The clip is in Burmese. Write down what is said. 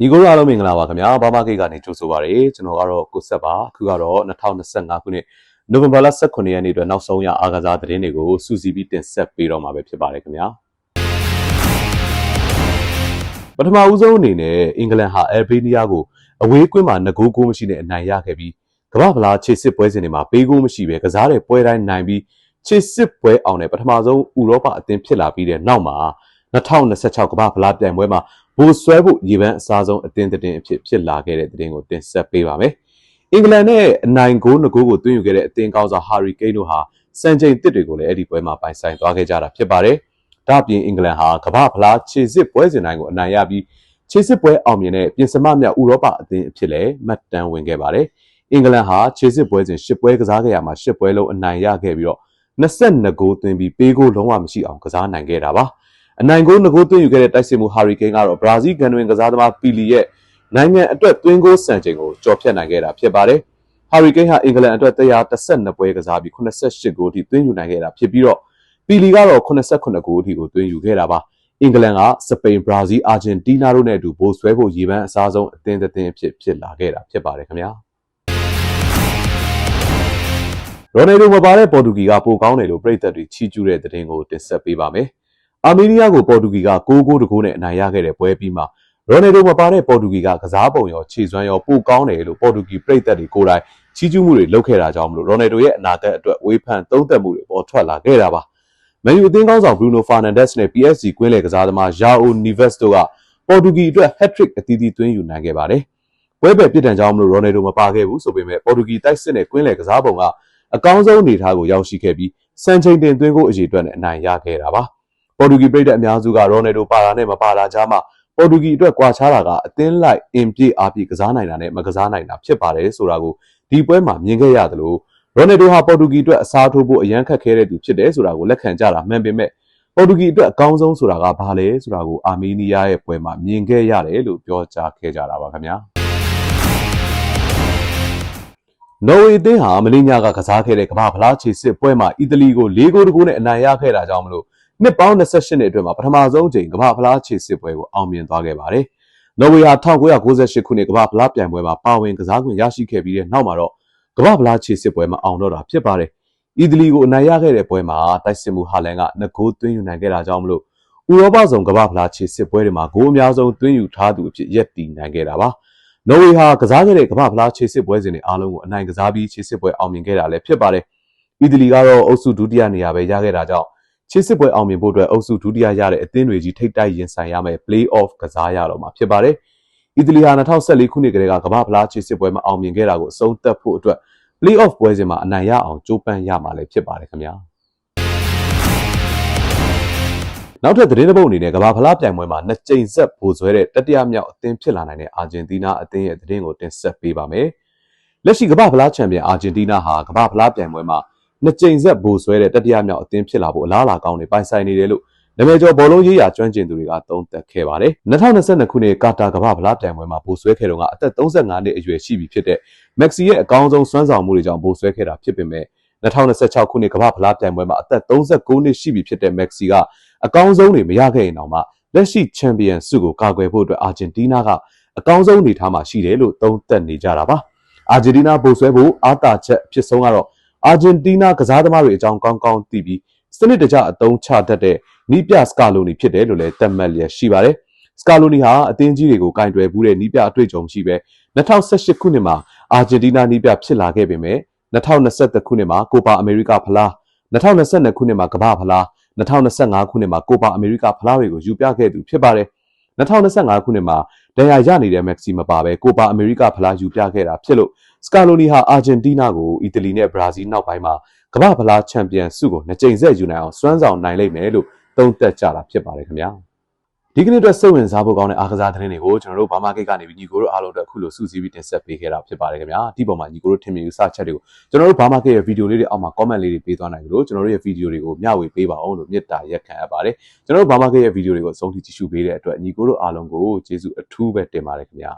ညီကိုတို့အားလုံးမင်္ဂလာပါခင်ဗျာဘာမကိတ်ကနေကြိုဆိုပါရစေကျွန်တော်ကတော့ကိုဆက်ပါအခုကတော့2025ခုနှစ်နိုဝင်ဘာလ18ရက်နေ့အတွက်နောက်ဆုံးရအားကစားသတင်းတွေကိုစူးစီးပြီးတင်ဆက်ပေးတော့မှာပဲဖြစ်ပါတယ်ခင်ဗျာပထမဦးဆုံးအနေနဲ့အင်္ဂလန်ဟာအယ်ဘေးနီးယားကိုအဝေးကွင်းမှာငကိုးကိုးမရှိနဲ့အနိုင်ရခဲ့ပြီးကမ္ဘာဖလားခြေစစ်ပွဲစဉ်တွေမှာပေးကိုးမရှိပဲကစားတဲ့ပွဲတိုင်းနိုင်ပြီးခြေစစ်ပွဲအောင်တဲ့ပထမဆုံးဥရောပအသင်းဖြစ်လာပြီးတဲ့နောက်မှာ2026ကမ္ဘာဖလားပြိုင်ပွဲမှာ ဘူဆွဲဖို့ရေပန်းအစားဆုံးအသင်းတင်အဖြစ်ဖြစ်လာခဲ့တဲ့သတင်းကိုတင်ဆက်ပေးပါမယ်။အင်္ဂလန်နဲ့အနိုင်ဂိုးငကိုးကိုသွင်းယူခဲ့တဲ့အသင်းကောင်းဆောင်ဟာရီကိန်းတို့ဟာစံချိန်တစ်တွေကိုလည်းအဲ့ဒီပွဲမှာပိုင်ဆိုင်သွားခဲ့ကြတာဖြစ်ပါတယ်။ဒါ့အပြင်အင်္ဂလန်ဟာကမ္ဘာဖလားခြေစစ်ပွဲစဉ်တိုင်းကိုအနိုင်ရပြီးခြေစစ်ပွဲအောင်မြင်တဲ့ပြင်စမမြောက်ဥရောပအသင်းအဖြစ်လည်းမှတ်တမ်းဝင်ခဲ့ပါတယ်။အင်္ဂလန်ဟာခြေစစ်ပွဲစဉ်၈ပွဲကစားခဲ့ရမှာ၈ပွဲလုံးအနိုင်ရခဲ့ပြီးတော့22ဂိုးသွင်းပြီးပေးဂိုးလုံးဝမရှိအောင်ကစားနိုင်ခဲ့တာပါ။ အနိုင်ဂိုးငကိုးသွင်းယူခဲ့တဲ့တိုက်စစ်မှုဟာရီကိန်းကတော့ဘရာဇီးကန်တွင်ကစားသမားပီလီရဲ့နိုင်ငံအတွက်သွင်းဂိုးစံချိန်ကိုကျော်ဖြတ်နိုင်ခဲ့တာဖြစ်ပါတယ်။ဟာရီကိန်းဟာအင်္ဂလန်အတွက်132ပွဲကစားပြီး88ဂိုးထိသွင်းယူနိုင်ခဲ့တာဖြစ်ပြီးတော့ပီလီကတော့89ဂိုးထိကိုသွင်းယူခဲ့တာပါ။အင်္ဂလန်ကစပိန်၊ဘရာဇီး၊အာဂျင်တီးနားတို့နဲ့အတူဘိုးဆွဲဖို့ရေပန်းအစားဆုံးအသင်းအသင်းဖြစ်ဖြစ်လာခဲ့တာဖြစ်ပါတယ်ခင်ဗျာ။ရိုနယ်ဒိုမပါတဲ့ပေါ်တူဂီကပိုကောင်းတယ်လို့ပြည်သက်တွေချီးကျူးတဲ့သတင်းကိုတင်ဆက်ပေးပါမယ်။ အာမေးနီးယားကိုပေါ်တူဂီက6ဂိုးတကိုးနဲ့အနိုင်ရခဲ့တဲ့ပွဲပြီးမှရိုနယ်ဒိုမပါတဲ့ပေါ်တူဂီကကစားပုံရောခြေစွမ်းရောပိုကောင်းတယ်လို့ပေါ်တူဂီပြည်သက်တွေကိုယ်တိုင်ချီးကျူးမှုတွေလုပ်ခဲ့တာကြောင့်မလို့ရိုနယ်ဒိုရဲ့အနာဂတ်အတွက်ဝေဖန်သုံးသပ်မှုတွေပေါ်ထွက်လာခဲ့တာပါ။မန်ယူအသင်းကောင်းဆောင်ဘရူနိုဖာနန်ဒက်စ်နဲ့ PSG ကွင်းလယ်ကစားသမားယာအိုနီဗက်စ်တို့ကပေါ်တူဂီအတွက် hat-trick အသီးသီးသွင်းယူနိုင်ခဲ့ပါတယ်။ပွဲပဲပြစ်ဒဏ်ကြောင့်မလို့ရိုနယ်ဒိုမပါခဲ့ဘူးဆိုပေမဲ့ပေါ်တူဂီတိုက်စစ်နဲ့ကွင်းလယ်ကစားပုံကအကောင်းဆုံးအနေအထားကိုရောက်ရှိခဲ့ပြီးစံချိန်တင်သွင်းဖို့အရေးအတွက်နဲ့အနိုင်ရခဲ့တာပါ။ ပေါ်တူဂီပြည်သက်အများစုကရိုနယ်ဒိုပါတာနဲ့မပါတာကြားမှာပေါ်တူဂီအတွက်ကွာခြားတာကအသင်းလိုက်အင်ပြည့်အားပြည့်ကစားနိုင်တာနဲ့မကစားနိုင်တာဖြစ်ပါတယ်ဆိုတာကိုဒီပွဲမှာမြင်ခဲ့ရသလိုရိုနယ်ဒိုဟာပေါ်တူဂီအတွက်အစားထိုးဖို့အရန်ခက်ခဲတဲ့သူဖြစ်တယ်ဆိုတာကိုလက်ခံကြတာမှန်ပေမဲ့ပေါ်တူဂီအတွက်အကောင်းဆုံးဆိုတာကဘာလဲဆိုတာကိုအာမေးနီးယားရဲ့ပွဲမှာမြင်ခဲ့ရတယ်လို့ပြောကြားခဲ့ကြတာပါခင်ဗျာနော်ဝေအသင်းဟာမလေးညာကကစားခဲ့တဲ့ကမ္ဘာဖလားခြေစစ်ပွဲမှာအီတလီကို၄ဂိုးတကူနဲ့အနိုင်ရခဲ့တာကြောင့်မလို့ နှစ်ပေါင်း28နှစ်အတွင်းမှာပထမဆုံးချိန်ကမ္ဘာဖလားခြေစစ်ပွဲကိုအောင်မြင်သွားခဲ့ပါတယ်။နော်ဝေဟာ1998ခုနှစ်ကမ္ဘာဖလားပြိုင်ပွဲမှာပါဝင်ကစားခွင့်ရရှိခဲ့ပြီးတဲ့နောက်မှာတော့ကမ္ဘာဖလားခြေစစ်ပွဲမှာအောင်တော့တာဖြစ်ပါတယ်။အီတလီကိုအနိုင်ရခဲ့တဲ့ပွဲမှာတိုက်စစ်မှုဟာလန်ကငကိုးသွင်းယူနိုင်ခဲ့တာကြောင့်မလို့ဥရောပဆောင်ကမ္ဘာဖလားခြေစစ်ပွဲတွေမှာဂိုးအများဆုံးသွင်းယူထားသူအဖြစ်ရပ်တည်နိုင်ခဲ့တာပါ။နော်ဝေဟာကစားခဲ့တဲ့ကမ္ဘာဖလားခြေစစ်ပွဲစဉ်တွေအားလုံးကိုအနိုင်ကစားပြီးခြေစစ်ပွဲအောင်မြင်ခဲ့တာလည်းဖြစ်ပါတယ်။အီတလီကတော့အုပ်စုဒုတိယနေရာပဲရခဲ့တာကြောင့် ချစ်စစ်ပွဲအောင်မြင်ဖို့အတွက်အုပ်စုဒုတိယရတဲ့အသင်းတွေကြီးထိပ်တိုက်ရင်ဆိုင်ရမယ် play-off ကစားရတော့မှာဖြစ်ပါတယ်။အီတလီဟာ2014ခုနှစ်ကတည်းကကမ္ဘာဖလားချစ်စစ်ပွဲမှာအောင်မြင်ခဲ့တာကိုအဆုံးသတ်ဖို့အတွက် play-off ပွဲစဉ်မှာအနိုင်ရအောင်ကြိုးပမ်းရမှာလည်းဖြစ်ပါတယ်ခင်ဗျာ။နောက်ထပ်သတင်းတစ်ပုဒ်အနေနဲ့ကမ္ဘာဖလားပြိုင်ပွဲမှာနှစ်ကြိမ်ဆက်ပိုဆွဲတဲ့တတိယမြောက်အသင်းဖြစ်လာနိုင်တဲ့အာဂျင်တီးနားအသင်းရဲ့သတင်းကိုတင်ဆက်ပေးပါမယ်။လက်ရှိကမ္ဘာဖလားချန်ပီယံအာဂျင်တီးနားဟာကမ္ဘာဖလားပြိုင်ပွဲမှာ နှစ်ကြိမ်ဆက်ဘိုးဆွဲတဲ့တတိယမြောက်အသင်းဖြစ်လာဖို့အလားအလာကောင်းတွေပိုင်ဆိုင်နေတယ်လို့နာမည်ကျော်ဘောလုံးရေးရာကျွမ်းကျင်သူတွေကသုံးသပ်ခဲ့ပါတယ်။2022ခုနှစ်ကာတာကမ္ဘာဖလားပြိုင်ပွဲမှာဘိုးဆွဲခဲ့တော့ကအသက်35နှစ်အရွယ်ရှိပြီဖြစ်တဲ့မက်ဆီရဲ့အကောင်းဆုံးစွမ်းဆောင်မှုတွေကြောင့်ဘိုးဆွဲခဲ့တာဖြစ်ပေမဲ့2026ခုနှစ်ကမ္ဘာဖလားပြိုင်ပွဲမှာအသက်39နှစ်ရှိပြီဖြစ်တဲ့မက်ဆီကအကောင်းဆုံးတွေမရခဲ့ရင်တောင်မှလက်ရှိချန်ပီယံဆုကိုကာကွယ်ဖို့အတွက်အာဂျင်တီးနားကအကောင်းဆုံးအနေထားမှာရှိတယ်လို့သုံးသပ်နေကြတာပါ။အာဂျင်တီးနားဘိုးဆွဲဖို့အားတာချက်ဖြစ်ဆုံးကတော့ အာဂျင်တီးနားကစားသမားတွေအကြောင်းကောင်းကောင်းသိပြီးစနစ်တကျအသုံးချတတ်တဲ့နီးပြစကာလိုနီဖြစ်တယ်လို့လည်းသတ်မှတ်လျက်ရှိပါတယ်။စကာလိုနီဟာအသင်းကြီးတွေကိုကင်တွယ်မှုတဲ့နီးပြအတွေ့အကြုံရှိပဲ2018ခုနှစ်မှာအာဂျင်တီးနားနီးပြဖြစ်လာခဲ့ပေမဲ့2021ခုနှစ်မှာကိုပါအမေရိကဖလား2022ခုနှစ်မှာကမ္ဘာဖလား2025ခုနှစ်မှာကိုပါအမေရိကဖလားတွေကိုယူပြခဲ့သူဖြစ်ပါတယ်2025ခုနှစ်မှာ ဒဏ်ရာရနေတဲ့မက်ဆီမပါပဲကိုပါအမေရိကဖလားယူပြခဲ့တာဖြစ်လို့စကာလိုနီဟာအာဂျင်တီးနားကိုအီတလီနဲ့ဘရာဇီးနောက်ပိုင်းမှာကမ္ဘာဖလားချန်ပီယံဆုကိုနှစ်ကြိမ်ဆက်ယူနိုင်အောင်စွမ်းဆောင်နိုင်လိမ့်မယ်လို့သုံးသပ်ကြတာဖြစ်ပါတယ်ခင်ဗျာ ဒီကနေ့အတွက်စိတ်ဝင်စားဖို့ကောင်းတဲ့အားကစားသတင်းတွေကိုကျွန်တော်တို့ဘာမာကိတ်ကနေပြီးညီကိုတို့အားလုံးအတွက်အခုလိုစုစည်းပြီးတင်ဆက်ပေးခဲ့တာဖြစ်ပါတယ်ခင်ဗျာဒီပုံမှာညီကိုတို့ထင်မြင်ယူဆချက်တွေကိုကျွန်တော်တို့ဘာမာကိတ်ရဲ့ဗီဒီယိုလေးတွေအောက်မှာ comment လေးတွေပေးသွားနိုင်ကြလို့ကျွန်တော်တို့ရဲ့ဗီဒီယိုတွေကိုမျှဝေပေးပါအောင်လို့မေတ္တာရက်ခံအပ်ပါတယ်ကျွန်တော်တို့ဘာမာကိတ်ရဲ့ဗီဒီယိုတွေကိုအဆုံးထိကြည့်ရှုပေးတဲ့အတွက်ညီကိုတို့အားလုံးကိုကျေးဇူးအထူးပဲတင်ပါတယ်ခင်ဗျာ